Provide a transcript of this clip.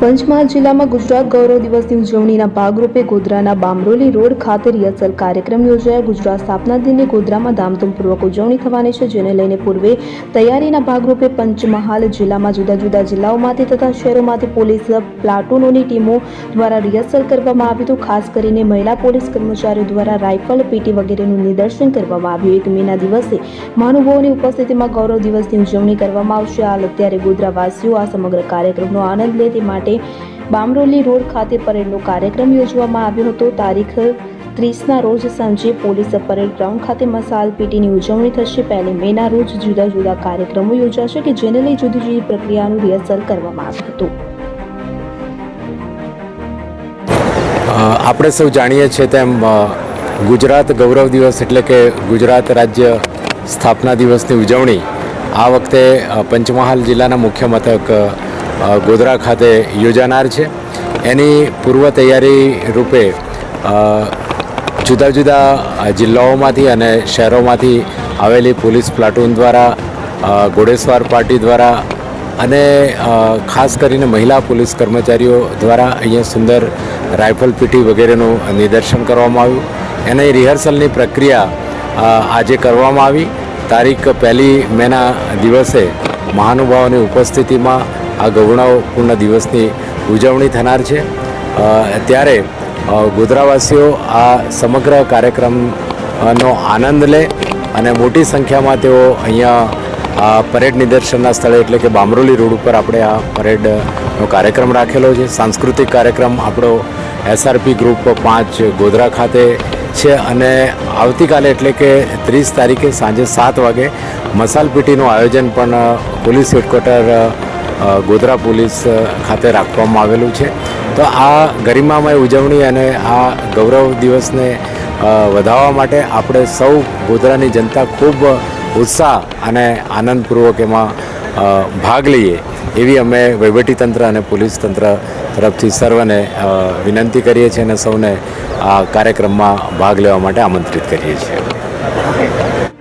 પંચમહાલ જિલ્લામાં ગુજરાત ગૌરવ દિવસની ઉજવણીના ભાગરૂપે ગોધરાના બામરોલી રોડ ખાતે રિહર્સલ કાર્યક્રમ યોજાયો. ગુજરાત સ્થાપના દિને ગોધરામાં ધામધૂમપૂર્વક ઉજવણી થવાની છે, જેને લઈને પૂર્વે તૈયારીના ભાગરૂપે પંચમહાલ જિલ્લામાં જુદા જુદા જિલ્લાઓમાંથી તથા શહેરોમાંથી પોલીસ પ્લાટૂનોની ટીમો દ્વારા રિહર્સલ કરવામાં આવ્યું હતું. ખાસ કરીને મહિલા પોલીસ કર્મચારીઓ દ્વારા રાઇફલ પીટી વગેરેનું નિદર્શન કરવામાં આવ્યું. એક મેના દિવસે મહાનુભાવોની ઉપસ્થિતિમાં ગૌરવ દિવસની ઉજવણી કરવામાં આવશે. હાલ અત્યારે ગોધરાવાસીઓ આ સમગ્ર કાર્યક્રમનો આનંદ લે તે માટે બામરોલી રોડ ખાતે પરેડનો કાર્યક્રમ યોજવામાં આવ્યો હતો. તારીખ ત્રીસના રોજ સાંજે પોલીસ પરેડ ગ્રાઉન્ડ ખાતે મસાલ પીટીની ઉજવણી થશે. પહેલી મેના રોજ જુદા જુદા કાર્યક્રમો યોજાશે કે જેને લઈ જુદી જુદી પ્રક્રિયાનું રિહર્સલ કરવામાં આવ્યું હતું. આપણે સૌ જાણીએ છીએ તેમ ગુજરાત ગૌરવ દિવસ એટલે કે ગુજરાત રાજ્ય સ્થાપના દિવસની ઉજવણી. આ વખતે પંચમહાલ જિલ્લાના મુખ્ય મથક ગોધરા ખાતે યોજાનાર છે. એની પૂર્વ તૈયારી રૂપે જુદા જુદા જિલ્લાઓમાંથી અને શહેરોમાંથી આવેલી પોલીસ પ્લાટૂન દ્વારા ઘોડેસવાર પાર્ટી દ્વારા અને ખાસ કરીને મહિલા પોલીસ કર્મચારીઓ દ્વારા અહીંયા સુંદર રાઇફલ પીટી વગેરેનું નિદર્શન કરવામાં આવ્યું. એની રિહર્સલની પ્રક્રિયા આજે કરવામાં આવી. તારીખ પહેલી મેના દિવસે મહાનુભાવોની ઉપસ્થિતિમાં આ ગૌરવપૂર્ણ દિવસની ઉજવણી થનાર છે. ત્યારે ગોધરાવાસીઓ આ સમગ્ર કાર્યક્રમનો આનંદ લે અને મોટી સંખ્યામાં તેઓ અહીંયા આ પરેડ નિદર્શનના સ્થળે એટલે કે બામરોલી રોડ ઉપર આપણે આ પરેડનો કાર્યક્રમ રાખેલો છે. સાંસ્કૃતિક કાર્યક્રમ આપણો એસઆરપી ગ્રુપ પાંચ ગોધરા ખાતે છે અને આવતીકાલે એટલે કે ત્રીસ તારીખે સાંજે સાત વાગે મસાલ પીટીનું આયોજન પણ પોલીસ હેડક્વાર્ટર ગોધરા પોલીસ ખાતે રાખવામાં આવેલું છે. તો આ ગરિમામય ઉજવણી અને આ ગૌરવ દિવસને વધારવા માટે આપણે સૌ ગોધરાની જનતા ખૂબ ઉત્સાહ અને આનંદપૂર્વક એમાં ભાગ લઈએ એવી અમે વહીવટીતંત્ર અને પોલીસ તંત્ર તરફથી સર્વને વિનંતી કરીએ છીએ અને સૌને આ કાર્યક્રમમાં ભાગ લેવા માટે આમંત્રિત કરીએ છીએ.